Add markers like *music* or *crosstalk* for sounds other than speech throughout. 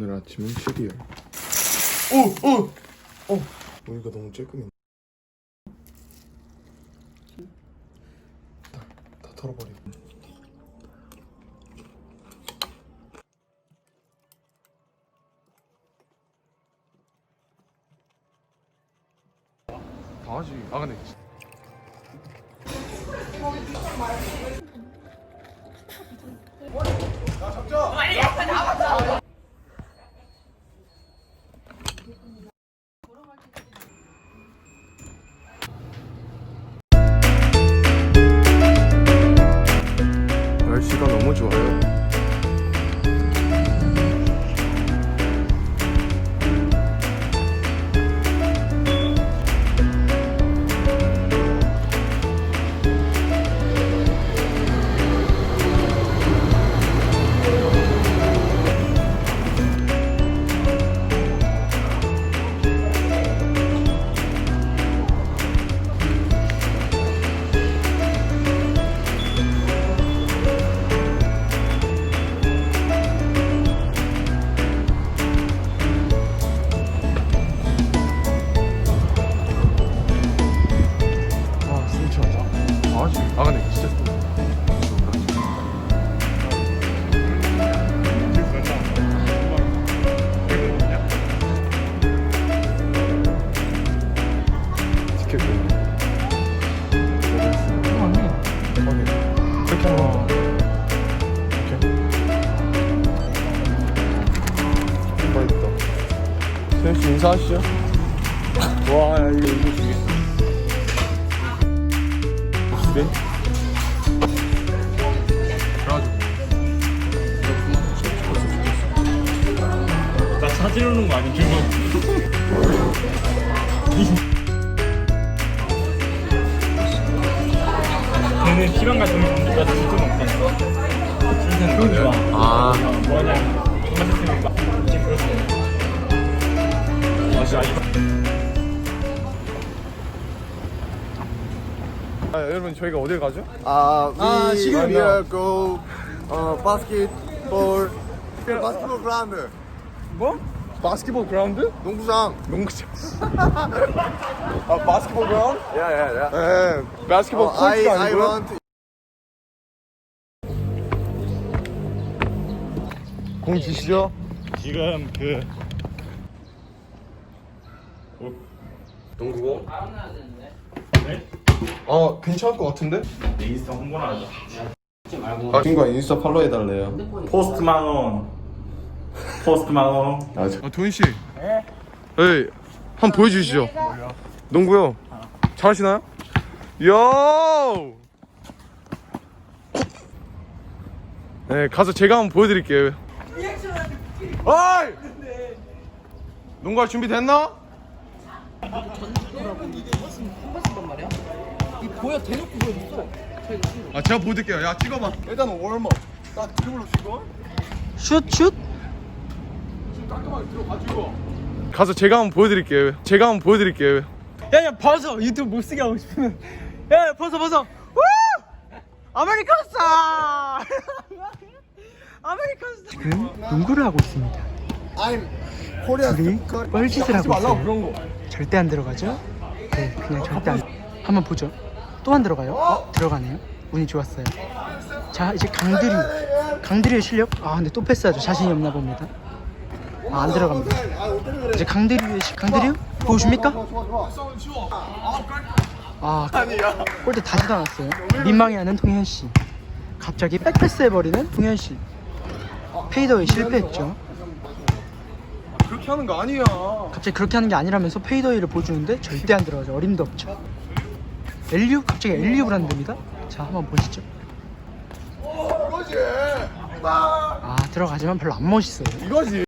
오늘 아침은 시리얼. 오! 오! 어! 우유가 너무 쬐끔해. 다, 다 털어버려. 다 하지. 아 근데 이렇게 맛있다 세현 씨 인사하시죠 와 야, 이거 이거 중에 네? 나 오는 거 아니 지 금? 걔는 시간 같은 진짜 없다니까. 진짜는 거 좋아. 아 뭐냐? 정말 시스템이 막 지금 그렇어. 아 진짜. 아, 여러분 저희가 어딜 가죠? 아, we, 아, 지금 we are go 어, basketball basketball ground 뭐? 바스켓볼 그라운드? 농구장. 농구장 *laughs* 아 바스켓볼 그라운드? 야야야. 네 바스켓볼 어, I 코트가 I 아니고요? want 공 주시죠 지금 그 농구공? 네? 아 괜찮을 것 같은데? 인스타 홍보나 하자. 아 친구가 인스타 팔로우 해달래요 포스트 만원. 포스트 만원. 아, 저... 아 도인씨 네? 에이 한번 보여주시죠 농구요 잘하시나요? 이야 네 가서 제가 한번 보여드릴게요 어이 농구할 준비 됐나? 이 보여 대놓고 보여줬어. 아 제가 보여드릴게요 야 찍어봐 일단 월머 딱 드리블로 찍어 슛 슛. 깔끔하게 들어가지고 가서 제가 한번 보여드릴게요 제가 한번 보여드릴게요 야야 벗어 유튜브 못 쓰게 하고 싶으면. 야야 벗어 벗어. 우! 아메리카노. *laughs* 지금 농구를 하고 있습니다. I'm Korea. 둘이 뻘짓을 하고 있어요. 절대 안 들어가죠? 네, 그냥 절대 안. 한번 보죠. 또 안 들어가요? 어? 들어가네요. 운이 좋았어요. 자, 이제 강들이. 강들이의 실력. 아, 근데 또 패스하죠. 자신이 없나 봅니다. 아, 안 들어갑니다. 이제 강들이의 시- 강들이요? 보여줍니까? 아, 골대 다지도 않았어요. 민망해하는 동현 씨. 갑자기 백패스 해버리는 동현 씨. 페이더에 실패했죠. 그렇게 하는 거 아니야 갑자기 그렇게 하는 게 아니라면서 페이더웨이를 보여주는데 절대 안 들어가죠. 어림도 없죠. 엘리웁? 갑자기 하는 겁니다. 자, 한번 보시죠. 아, 들어가지만 별로 안 멋있어요. 이거지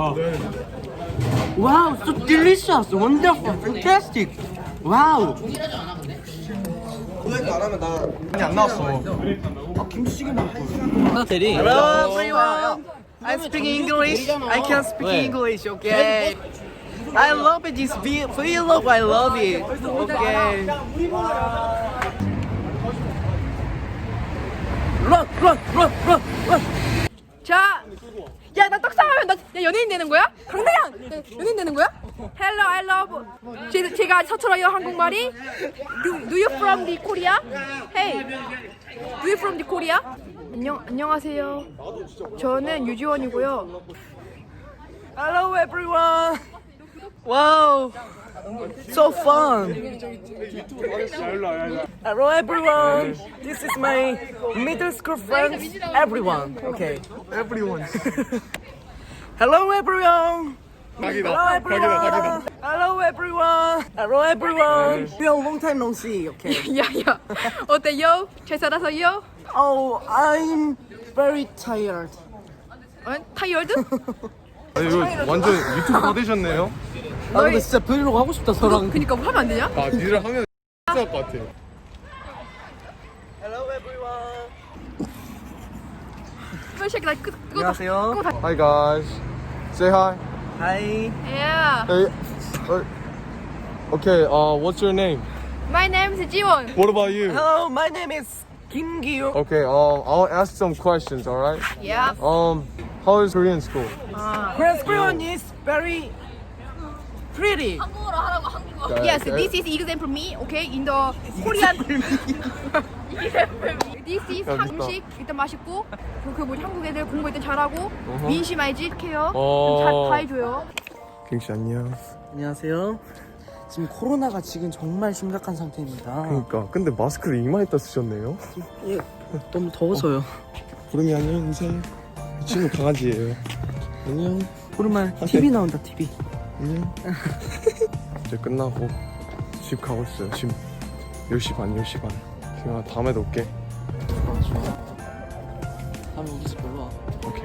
Wow, so delicious, wonderful, fantastic. Wow. Hello everyone. I'm speaking English. I can speak English. Okay. I love it. This vi- vlog. I love it. Okay. Run, run, run, run, run. 자, 야, 나 떡상하면 나 야, 연예인 되는 거야? 강대양! 야, 연예인 되는 거야? Hello, I love. 제, 제가 서툴어요, 한국말이. Do, do you from the Korea? Hey, do you from the Korea? 안녕, 안녕하세요. 저는 유지원이고요. Hello everyone. Wow. So fun. Hello everyone. This is my middle school friends. Everyone. Okay. Everyone. *laughs* Hello everyone. 각이다. Hello everyone. Hello everyone. Hello everyone. We are long time no see. Okay. *laughs* 야, 야, 어때요? 잘 살아서요? Oh, I'm very tired. 어? 타이어드? 아니 이거 완전 유튜브 다 되셨네요. 나 근데 진짜 브이로그 하고 싶다 저랑. 그니까 뭐 하면 안 되냐? 아 니를 하면 X할 것 같아. Hello everyone. 이 새끼 나 끄, 끄고 다- 안녕하세요. 끄고 다. Hi guys. Say hi. Hi. Yeah. Hey. uh, Okay. Uh, what's your name? My name is 지원. What about you? Hello, my name is Kim Gyu. Okay. Um, I'll ask some questions. All right. Yeah. Um, how is Korean school? Korean Korean is very pretty. Yes, this is example me, okay? In the Korean. *laughs* this is 야, 한식 일단 맛있고 그, 그 뭐지 한국 애들 공부 일단 잘하고 민심 알지? 이렇게요. 어. 다 해줘요. 갱씨 안녕. 안녕하세요. 지금 코로나가 지금 정말 심각한 상태입니다. 그러니까 근데 마스크를 이마에다 쓰셨네요. 예, 너무 더워서요. 구름이 안녕 인사. 이 친구 강아지예요. 안녕. 오랜만에 TV 나온다 TV. 안녕. 이제 끝나고 집 가고 있어요. 지금 10시 반, 10시 반. 지금 다음에도 올게. 다음에 우리 집 놀러 와. 오케이.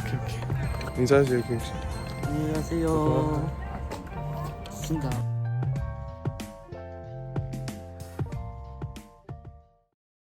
오케이, 오케이. 인사해주세요, 갱씨. 안녕하세요. 진다.